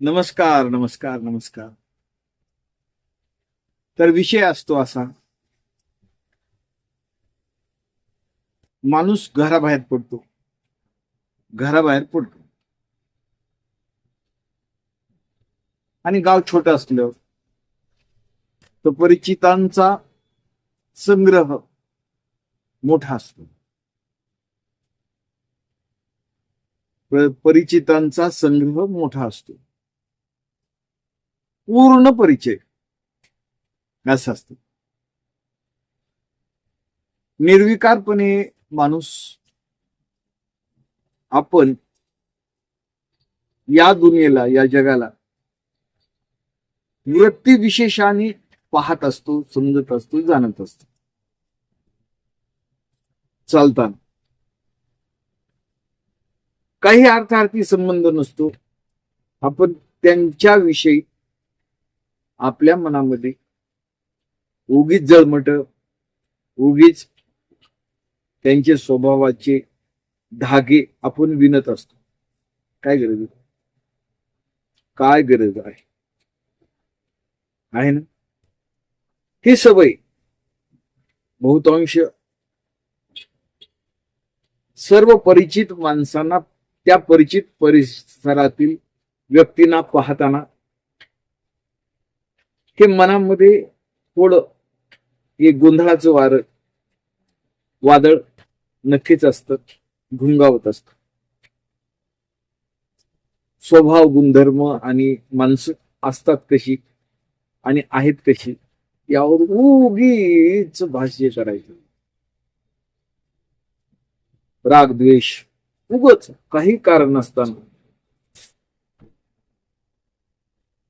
नमस्कार नमस्कार नमस्कार. तर विषय असतो असा. माणूस घराबाहेर पडतो. घराबाहेर पडतो. आणि गाव छोटं असल्यावर तर परिचितांचा संग्रह मोठा असतो. परिचितांचा संग्रह मोठा असतो. पूर्ण परिचय. असं असत. निर्विकारपणे माणूस आपण या दुनियेला या जगाला वृत्तीविशेषाने पाहत असतो समजत असतो जाणत असतो. चालताना. काही अर्थार्थी संबंध नसतो. आपण त्यांच्याविषयी आपल्या मनामध्ये उगीच जळमट उगीच त्यांचे स्वभावाचे धागे आपण विणत असतो. काय गरज काय गरज आहे? आहे ना? ही सवय बहुतांश सर्व परिचित माणसांना त्या परिचित परिसरातील व्यक्तींना पाहताना हे मनामध्ये थोडं एक गोंधळाचं वार वादळ नक्कीच असतं घुंगावत असत. स्वभाव गुणधर्म आणि माणसं असतात कशी आणि आहेत कशी यावर उगीच भाष्य करायचं राग द्वेष उगच काही कारण नसताना.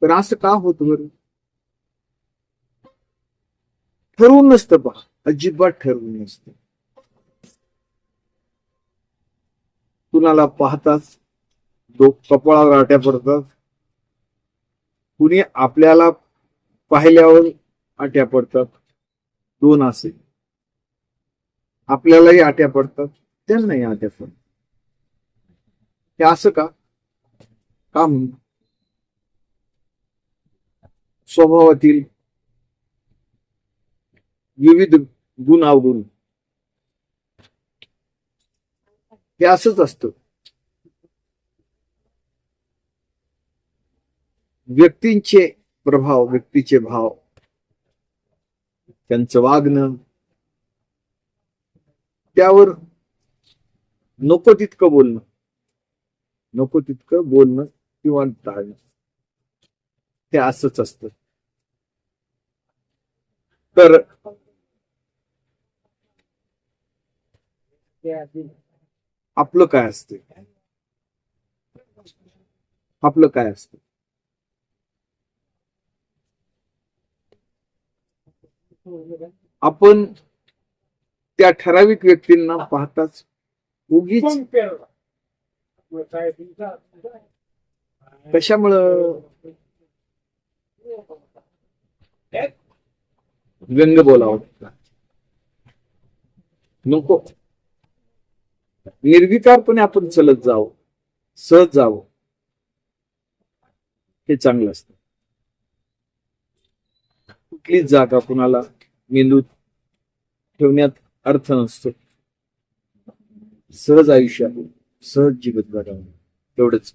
तर असं का होत बरं? ठरवून नसतं पहा अजिबात ठरवून नसतं. कुणाला पाहताच कपाळावर आट्या पडतात. कुणी आपल्याला पाहिल्यावर आट्या पडतात. दोन असे. आपल्यालाही आट्या पडतात त्यांनाही आट्या पडतात. हे असं का? का म्हणून? स्वभावातील विविध गुण आवडून हे असंच असत. व्यक्तींचे प्रभाव व्यक्तीचे भाव. त्यांचं वागणं. त्यावर नको तितकं बोलणं. नको तितकं बोलणं किंवा टाळणं. हे असंच असत. तर आपलं काय असते? आपलं काय असतं? आपण त्या ठराविक व्यक्तींना पाहताच उगीच कशामुळं? व्यंग बोलावं. नको. निर्विकारपणे आपण चलत जावं सहज जावं हे चांगलं असतं. कुठलीच जागा कुणाला मेंदूत ठेवण्यात अर्थ नसतो. सहज आयुष्य सहज जीवन जगावं तेवढंच.